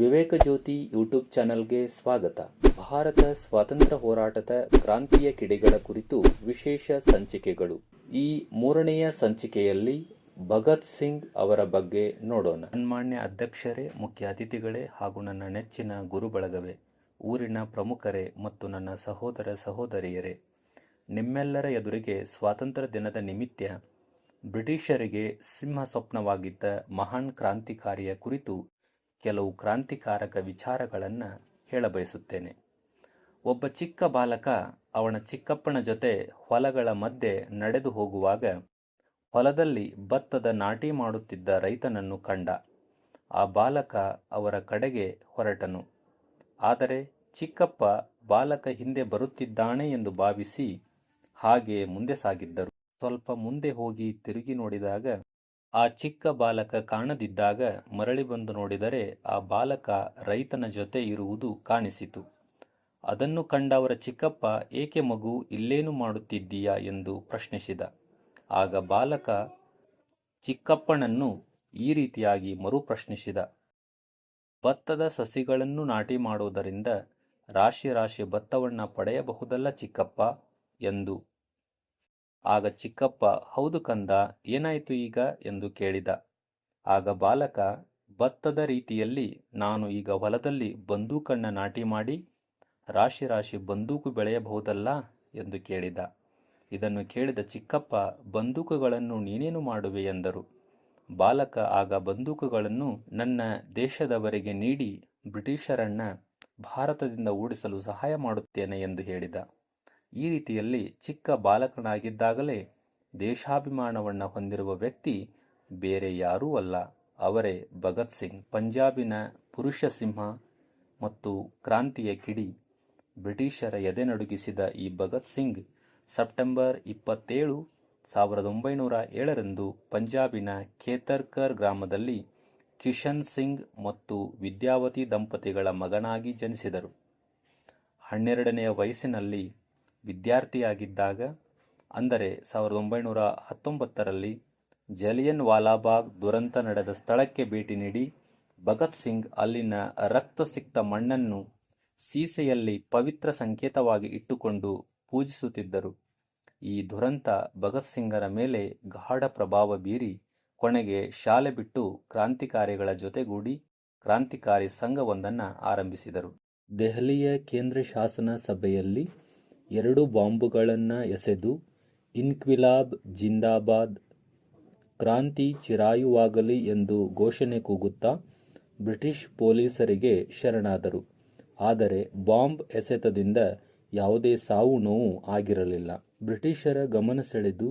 ವಿವೇಕ ಜ್ಯೋತಿ YouTube ಚಾನೆಲ್ಗೆ ಸ್ವಾಗತ. ಭಾರತ ಸ್ವಾತಂತ್ರ್ಯ ಹೋರಾಟದ ಕ್ರಾಂತಿಯ ಕಿಡಿಗಳ ಕುರಿತು ವಿಶೇಷ ಸಂಚಿಕೆಗಳು. ಈ ಮೂರನೆಯ ಸಂಚಿಕೆಯಲ್ಲಿ ಭಗತ್ ಸಿಂಗ್ ಅವರ ಬಗ್ಗೆ ನೋಡೋಣ. ಸನ್ಮಾನ್ಯ ಅಧ್ಯಕ್ಷರೇ, ಮುಖ್ಯ ಅತಿಥಿಗಳೇ ಹಾಗೂ ನನ್ನ ನೆಚ್ಚಿನ ಗುರು ಬಳಗವೇ, ಊರಿನ ಪ್ರಮುಖರೇ ಮತ್ತು ನನ್ನ ಸಹೋದರ ಸಹೋದರಿಯರೇ, ನಿಮ್ಮೆಲ್ಲರ ಎದುರಿಗೆ ಸ್ವಾತಂತ್ರ್ಯ ದಿನದ ನಿಮಿತ್ತ ಬ್ರಿಟಿಷರಿಗೆ ಸಿಂಹ ಸ್ವಪ್ನವಾಗಿದ್ದ ಮಹಾನ್ ಕ್ರಾಂತಿಕಾರಿಯ ಕುರಿತು ಕೆಲವು ಕ್ರಾಂತಿಕಾರಕ ವಿಚಾರಗಳನ್ನು ಹೇಳಬಯಸುತ್ತೇನೆ. ಒಬ್ಬ ಚಿಕ್ಕ ಬಾಲಕ ಅವನ ಚಿಕ್ಕಪ್ಪನ ಜೊತೆ ಹೊಲಗಳ ಮಧ್ಯೆ ನಡೆದು ಹೋಗುವಾಗ ಹೊಲದಲ್ಲಿ ಭತ್ತದ ನಾಟಿ ಮಾಡುತ್ತಿದ್ದ ರೈತನನ್ನು ಕಂಡ. ಆ ಬಾಲಕ ಅವರ ಕಡೆಗೆ ಹೊರಟನು. ಆದರೆ ಚಿಕ್ಕಪ್ಪ ಬಾಲಕ ಹಿಂದೆ ಬರುತ್ತಿದ್ದಾನೆ ಎಂದು ಭಾವಿಸಿ ಹಾಗೆ ಮುಂದೆ ಸಾಗಿದ್ದರು. ಸ್ವಲ್ಪ ಮುಂದೆ ಹೋಗಿ ತಿರುಗಿ ನೋಡಿದಾಗ ಆ ಚಿಕ್ಕ ಬಾಲಕ ಕಾಣದಿದ್ದಾಗ ಮರಳಿ ಬಂದು ನೋಡಿದರೆ ಆ ಬಾಲಕ ರೈತನ ಜೊತೆ ಇರುವುದು ಕಾಣಿಸಿತು. ಅದನ್ನು ಕಂಡ ಅವರ ಚಿಕ್ಕಪ್ಪ, ಏಕೆ ಮಗು, ಇಲ್ಲೇನು ಮಾಡುತ್ತಿದ್ದೀಯಾ? ಎಂದು ಪ್ರಶ್ನಿಸಿದ. ಆಗ ಬಾಲಕ ಚಿಕ್ಕಪ್ಪನನ್ನು ಈ ರೀತಿಯಾಗಿ ಮರು ಪ್ರಶ್ನಿಸಿದ ಭತ್ತದ ಸಸಿಗಳನ್ನು ನಾಟಿ ಮಾಡುವುದರಿಂದ ರಾಶಿ ರಾಶಿ ಭತ್ತವನ್ನು ಪಡೆಯಬಹುದಲ್ಲ ಚಿಕ್ಕಪ್ಪ? ಎಂದು ಆಗ ಚಿಕ್ಕಪ್ಪ, ಹೌದು ಕಂದ, ಏನಾಯಿತು ಈಗ? ಎಂದು ಕೇಳಿದ. ಆಗ ಬಾಲಕ, ಭತ್ತದ ರೀತಿಯಲ್ಲಿ ನಾನು ಈಗ ಹೊಲದಲ್ಲಿ ಬಂದೂಕಣ್ಣ ನಾಟಿ ಮಾಡಿ ರಾಶಿ ರಾಶಿ ಬಂದೂಕು ಬೆಳೆಯಬಹುದಲ್ಲ? ಎಂದು ಕೇಳಿದ. ಇದನ್ನು ಕೇಳಿದ ಚಿಕ್ಕಪ್ಪ, ಬಂದೂಕುಗಳನ್ನು ನೀನೇನು ಮಾಡುವೆ? ಎಂದರು. ಬಾಲಕ ಆಗ ಬಂದೂಕುಗಳನ್ನು ನನ್ನ ದೇಶದವರಿಗೆ ನೀಡಿ ಬ್ರಿಟಿಷರನ್ನ ಭಾರತದಿಂದ ಓಡಿಸಲು ಸಹಾಯ ಮಾಡುತ್ತೇನೆ ಎಂದು ಹೇಳಿದ. ಈ ರೀತಿಯಲ್ಲಿ ಚಿಕ್ಕ ಬಾಲಕನಾಗಿದ್ದಾಗಲೇ ದೇಶಾಭಿಮಾನವನ್ನು ಹೊಂದಿರುವ ವ್ಯಕ್ತಿ ಬೇರೆ ಯಾರೂ ಅಲ್ಲ. ಅವರೇ ಭಗತ್ ಸಿಂಗ್. ಪಂಜಾಬಿನ ಪುರುಷ ಸಿಂಹ ಮತ್ತು ಕ್ರಾಂತಿಯ ಕಿಡಿ. ಬ್ರಿಟಿಷರ ಎದೆ ನಡುಗಿಸಿದ ಈ ಭಗತ್ ಸಿಂಗ್ ಸೆಪ್ಟೆಂಬರ್ ಇಪ್ಪತ್ತೇಳು, ಸಾವಿರದ ಒಂಬೈನೂರ ಏಳರಂದು ಪಂಜಾಬಿನ ಖೇತರ್ಕರ್ ಗ್ರಾಮದಲ್ಲಿ ಕಿಶನ್ ಸಿಂಗ್ ಮತ್ತು ವಿದ್ಯಾವತಿ ದಂಪತಿಗಳ ಮಗನಾಗಿ ಜನಿಸಿದರು. ಹನ್ನೆರಡನೆಯ ವಯಸ್ಸಿನಲ್ಲಿ ವಿದ್ಯಾರ್ಥಿಯಾಗಿದ್ದಾಗ, ಅಂದರೆ ಸಾವಿರದ ಒಂಬೈನೂರ ಹತ್ತೊಂಬತ್ತರಲ್ಲಿ ಜಲಿಯನ್ ವಾಲಾಬಾಗ್ ದುರಂತ ನಡೆದ ಸ್ಥಳಕ್ಕೆ ಭೇಟಿ ನೀಡಿ, ಭಗತ್ ಸಿಂಗ್ ಅಲ್ಲಿನ ರಕ್ತಸಿಕ್ತ ಮಣ್ಣನ್ನು ಸೀಸೆಯಲ್ಲಿ ಪವಿತ್ರ ಸಂಕೇತವಾಗಿ ಇಟ್ಟುಕೊಂಡು ಪೂಜಿಸುತ್ತಿದ್ದರು. ಈ ದುರಂತ ಭಗತ್ ಸಿಂಗರ ಮೇಲೆ ಗಾಢ ಪ್ರಭಾವ ಬೀರಿ ಕೊನೆಗೆ ಶಾಲೆ ಬಿಟ್ಟು ಕ್ರಾಂತಿಕಾರಿಗಳ ಜೊತೆಗೂಡಿ ಕ್ರಾಂತಿಕಾರಿ ಸಂಘವೊಂದನ್ನು ಆರಂಭಿಸಿದರು. ದೆಹಲಿಯ ಕೇಂದ್ರ ಶಾಸನ ಸಭೆಯಲ್ಲಿ ಎರಡು ಬಾಂಬುಗಳನ್ನು ಎಸೆದು ಇನ್ಕ್ವಿಲಾಬ್ ಜಿಂದಾಬಾದ್ ಕ್ರಾಂತಿ ಚಿರಾಯುವಾಗಲಿ ಎಂದು ಘೋಷಣೆ ಕೂಗುತ್ತಾ ಬ್ರಿಟಿಷ್ ಪೊಲೀಸರಿಗೆ ಶರಣಾದರು. ಆದರೆ ಬಾಂಬ್ ಎಸೆತದಿಂದ ಯಾವುದೇ ಸಾವು ನೋವು ಆಗಿರಲಿಲ್ಲ. ಬ್ರಿಟಿಷರ ಗಮನ ಸೆಳೆದು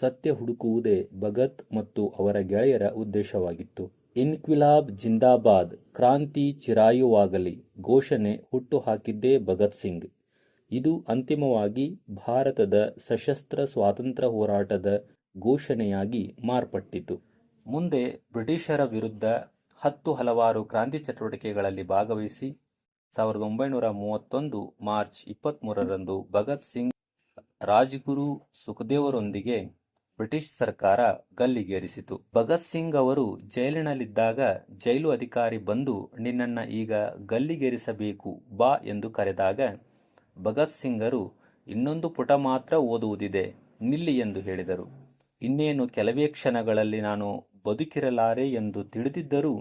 ಸತ್ಯ ಹುಡುಕುವುದೇ ಭಗತ್ ಮತ್ತು ಅವರ ಗೆಳೆಯರ ಉದ್ದೇಶವಾಗಿತ್ತು. ಇನ್ಕ್ವಿಲಾಬ್ ಜಿಂದಾಬಾದ್ ಕ್ರಾಂತಿ ಚಿರಾಯುವಾಗಲಿ ಘೋಷಣೆ ಹುಟ್ಟುಹಾಕಿದ್ದೇ ಭಗತ್ ಸಿಂಗ್. ಇದು ಅಂತಿಮವಾಗಿ ಭಾರತದ ಸಶಸ್ತ್ರ ಸ್ವಾತಂತ್ರ್ಯ ಹೋರಾಟದ ಘೋಷಣೆಯಾಗಿ ಮಾರ್ಪಟ್ಟಿತು. ಮುಂದೆ ಬ್ರಿಟಿಷರ ವಿರುದ್ಧ ಹತ್ತು ಹಲವಾರು ಕ್ರಾಂತಿ ಚಟುವಟಿಕೆಗಳಲ್ಲಿ ಭಾಗವಹಿಸಿ, ಸಾವಿರದ ಒಂಬೈನೂರ ಮೂವತ್ತೊಂದು ಮಾರ್ಚ್ ಇಪ್ಪತ್ತ್ಮೂರರಂದು ಭಗತ್ ಸಿಂಗ್ ರಾಜ್ಗುರು ಸುಖದೇವರೊಂದಿಗೆ ಬ್ರಿಟಿಷ್ ಸರ್ಕಾರ ಗಲ್ಲಿಗೇರಿಸಿತು. ಭಗತ್ ಸಿಂಗ್ ಅವರು ಜೈಲಿನಲ್ಲಿದ್ದಾಗ ಜೈಲು ಅಧಿಕಾರಿ ಬಂದು, ನಿನ್ನನ್ನು ಈಗ ಗಲ್ಲಿಗೇರಿಸಬೇಕು ಬಾ ಎಂದು ಕರೆದಾಗ ಭಗತ್ ಸಿಂಗರು ಇನ್ನೊಂದು ಪುಟ ಮಾತ್ರ ಓದುವುದಿದೆ, ನಿಲ್ಲಿ ಎಂದು ಹೇಳಿದರು. ಇನ್ನೇನು ಕೆಲವೇ ಕ್ಷಣಗಳಲ್ಲಿ ನಾನು ಬದುಕಿರಲಾರೆ ಎಂದು ತಿಳಿದಿದ್ದರೂ,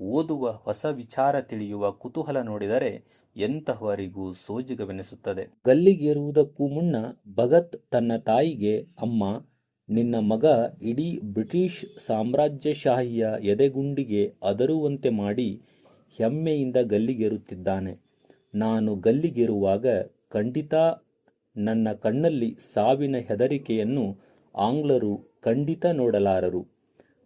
ಓದುವ ಹೊಸ ವಿಚಾರ ತಿಳಿಯುವ ಕುತೂಹಲ ನೋಡಿದರೆ ಎಂತಹವರಿಗೂ ಸೋಜಿಗವೆನಿಸುತ್ತದೆ. ಗಲ್ಲಿಗೇರುವುದಕ್ಕೂ ಮುನ್ನ ಭಗತ್ ತನ್ನ ತಾಯಿಗೆ, ಅಮ್ಮ, ನಿನ್ನ ಮಗ ಇಡೀ ಬ್ರಿಟಿಷ್ ಸಾಮ್ರಾಜ್ಯಶಾಹಿಯ ಎದೆಗುಂಡಿಗೆ ಅದರುವಂತೆ ಮಾಡಿ ಹೆಮ್ಮೆಯಿಂದ ಗಲ್ಲಿಗೇರುತ್ತಿದ್ದಾನೆ. ನಾನು ಗಲ್ಲಿಗಿರುವಾಗ ಖಂಡಿತ ನನ್ನ ಕಣ್ಣಲ್ಲಿ ಸಾವಿನ ಹೆದರಿಕೆಯನ್ನು ಆಂಗ್ಲರು ಖಂಡಿತ ನೋಡಲಾರರು.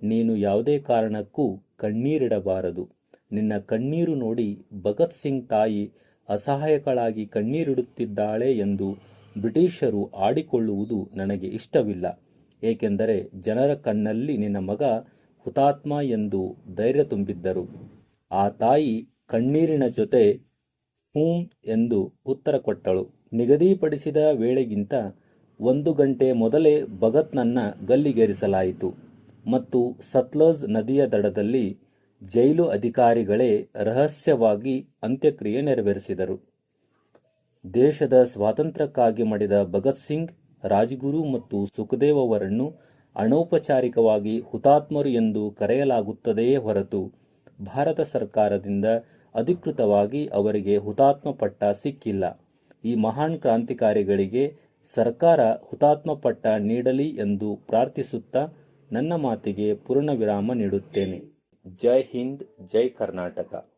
ನೀನು ಯಾವುದೇ ಕಾರಣಕ್ಕೂ ಕಣ್ಣೀರಿಡಬಾರದು. ನಿನ್ನ ಕಣ್ಣೀರು ನೋಡಿ ಭಗತ್ ಸಿಂಗ್ ತಾಯಿ ಅಸಹಾಯಕಳಾಗಿ ಕಣ್ಣೀರಿಡುತ್ತಿದ್ದಾಳೆ ಎಂದು ಬ್ರಿಟಿಷರು ಆಡಿಕೊಳ್ಳುವುದು ನನಗೆ ಇಷ್ಟವಿಲ್ಲ. ಏಕೆಂದರೆ ಜನರ ಕಣ್ಣಲ್ಲಿ ನಿನ್ನ ಮಗ ಹುತಾತ್ಮ ಎಂದು ಧೈರ್ಯ ತುಂಬಿದ್ದರು. ಆ ತಾಯಿ ಕಣ್ಣೀರಿನ ಜೊತೆ ಹೂಂ ಎಂದು ಉತ್ತರ ಕೊಟ್ಟಳು. ನಿಗದಿಪಡಿಸಿದ ವೇಳೆಗಿಂತ ಒಂದು ಗಂಟೆ ಮೊದಲೇ ಭಗತ್ನನ್ನ ಗಲ್ಲಿಗೇರಿಸಲಾಯಿತು. ಮತ್ತು ಸತ್ಲಜ್ ನದಿಯ ದಡದಲ್ಲಿ ಜೈಲು ಅಧಿಕಾರಿಗಳೇ ರಹಸ್ಯವಾಗಿ ಅಂತ್ಯಕ್ರಿಯೆ ನೆರವೇರಿಸಿದರು. ದೇಶದ ಸ್ವಾತಂತ್ರ್ಯಕ್ಕಾಗಿ ಮಡಿದ ಭಗತ್ ಸಿಂಗ್, ರಾಜ್ಗುರು ಮತ್ತು ಸುಖದೇವ್ ಅವರನ್ನು ಅನೌಪಚಾರಿಕವಾಗಿ ಹುತಾತ್ಮರು ಎಂದು ಕರೆಯಲಾಗುತ್ತದೆಯೇ ಹೊರತು ಭಾರತ ಸರ್ಕಾರದಿಂದ ಅಧಿಕೃತವಾಗಿ ಅವರಿಗೆ ಹುತಾತ್ಮ ಪಟ್ಟ ಸಿಕ್ಕಿಲ್ಲ. ಈ ಮಹಾನ್ ಕ್ರಾಂತಿಕಾರಿಗಳಿಗೆ ಸರ್ಕಾರ ಹುತಾತ್ಮ ಪಟ್ಟ ನೀಡಲಿ ಎಂದು ಪ್ರಾರ್ಥಿಸುತ್ತಾ ನನ್ನ ಮಾತಿಗೆ ಪೂರ್ಣ ವಿರಾಮ ನೀಡುತ್ತೇನೆ. ಜೈ ಹಿಂದ್, ಜೈ ಕರ್ನಾಟಕ.